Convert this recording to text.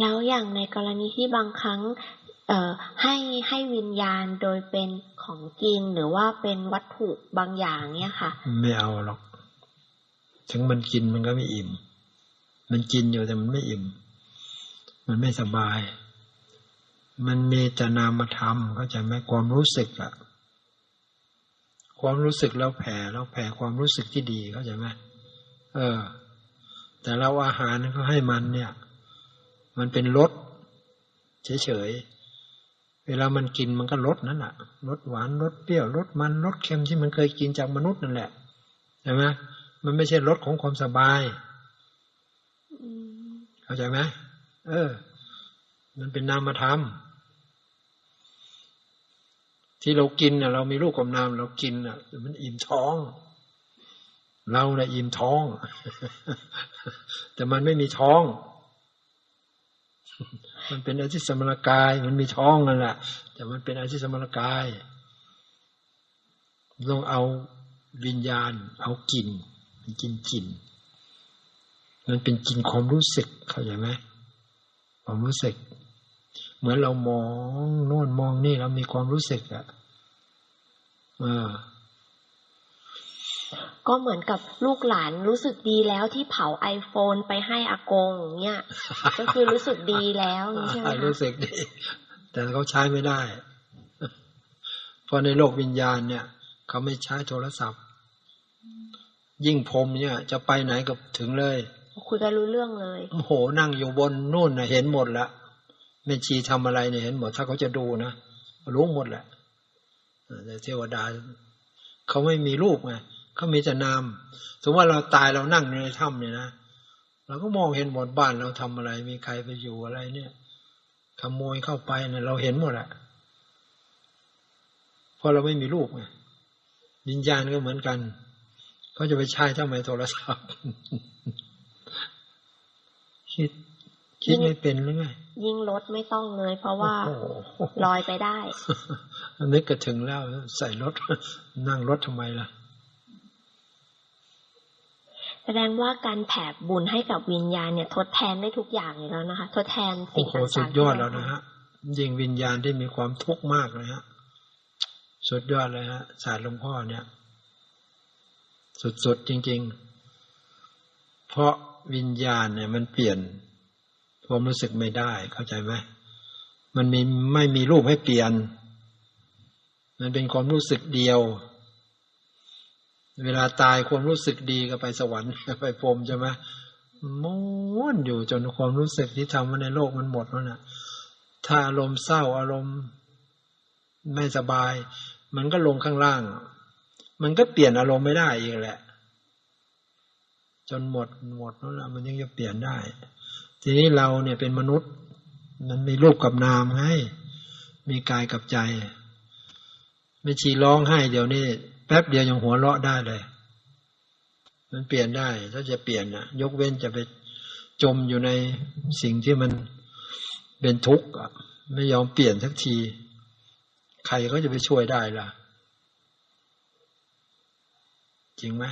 แล้วอย่างในกรณีที่บางครั้งให้ให้วิญญาณโดยเป็นของกินหรือว่าเป็นวัตถุบางอย่างเนี่ยค่ะ ไม่เอาหรอก ถึงมันกินมันก็ไม่อิ่ม มันกินอยู่แต่มันไม่อิ่ม มันไม่สบาย มันมีแต่นามธรรมเข้าใจไหมความรู้สึกอะความรู้สึกเราแผ่เราแผ่ความรู้สึกที่ดีเข้าใจไหมเออ แต่เราอาหารก็ให้มันเนี่ย มันเป็นรสเฉยๆ เวลามันกินมันก็รสนั่นแหละรสหวานรสเปรี้ยวรสมันรสเค็มที่มันเคยกินจากมนุษย์นั่นแหละใช่ไหมมันไม่ใช่รสของความสบายเข้าใจไหมเออ มันเป็นนามธรรมที่เรากินน่ะเรามีรูปกับนามเรากินน่ะมันอิ่มท้อง เราน่ะอิ่มท้อง แต่มันไม่มีท้อง มันเป็นอาทิสมรกาย มันมีท้องนั่นแหละแต่มันเป็นอาทิสมรกายต้องเอาวิญญาณ เอากลิ่นมันกินกลิ่นมันเป็นกินความรู้สึกเข้าใจไหมความรู้สึก เหมือนเรามองโน่นมองนี่เรามีความรู้สึกอะเออ ก็เหมือนกับลูกหลานรู้สึกดีแล้วที่เผาไอโฟนไปให้อากงอย่างเงี้ยก็คือรู้สึกดีแล้วอย่างนี้ใช่ไหมคะรู้สึกดี แต่เขาใช้ไม่ได้ เพราะในโลกวิญญาณเนี่ยเขาไม่ใช้โทรศัพท์ ยิ่งพรหมเนี่ย จะไปไหนก็ถึงเลย คุยกันรู้เรื่องเลยโอ้โหนั่งอยู่บนนู่นนะเห็นหมดละแม่ชีทำอะไรเนี่ยเห็นหมด ถ้าเขาจะดูนะรู้หมดแหละแต่เทวดาเขาไม่มีรูปไง เขามีแต่นามสมมติว่าเราตายเรานั่งอยู่ในถ้ำเนี่ยนะเราก็มองเห็นหมดบ้านเราทำอะไร มีใครไปอยู่อะไร เนี่ยขโมยเข้าไปเนี่ยเราเห็นหมดแหละเพราะเราไม่มีรูปไงวิญญาณก็เหมือนกันเขาจะไปใช้ทำไมโทรศัพท์คิดคิดไม่เป็นหรือไงยิ่งรถไม่ต้องเลย เพราะว่าโอ้โหลอยไปได้นึกก็ถึงแล้ว ใส่รถ นั่งรถทำไมล่ะ แสดงว่าการแผ่บุญให้กับวิญญาณเนี่ย ทดแทนได้ทุกอย่างอยู่แล้วนะคะ ทดแทนโอ้สิ่งโหต่างๆสุดยอดที่แล้วเรานะฮะยิ่งวิญญาณที่มีความทุกข์มากเลยฮะสุดยอดเลยฮะศาสตร์หลวงพ่อเนี่ย สุดๆจริง ๆ เพราะวิญญาณเนี่ย มันเปลี่ยนความรู้สึกไม่ได้เข้าใจไหมมันมีไม่มีรูปให้เปลี่ยน มันเป็นความรู้สึกเดียว เวลาตายความรู้สึกดีก็ไปสวรรค์ไปพรมใช่ไหมม้วนอยู่จนความรู้สึกที่ทำมาในโลกมันหมดแล้วน่ะ ถ้าอารมณ์เศร้าอารมณ์ไม่สบาย มันก็ลงข้างล่าง มันก็เปลี่ยนอารมณ์ไม่ได้อีกแหละ จนหมดหมดแล้วนะมันยังจะเปลี่ยนได้ ทีนี้เราเนี่ยเป็นมนุษย์ มันมีรูปกับนามให้ มีกายกับใจ ไม่ชีร้องไห้เดี๋ยวนี้แป๊บเดียวยังหัวเราะได้เลย มันเปลี่ยนได้ ถ้าจะเปลี่ยนนะยกเว้นจะไปจมอยู่ในสิ่งที่มันเป็นทุกข์ไม่ยอมเปลี่ยนสักที ใครก็จะไปช่วยได้ล่ะ จริงไหม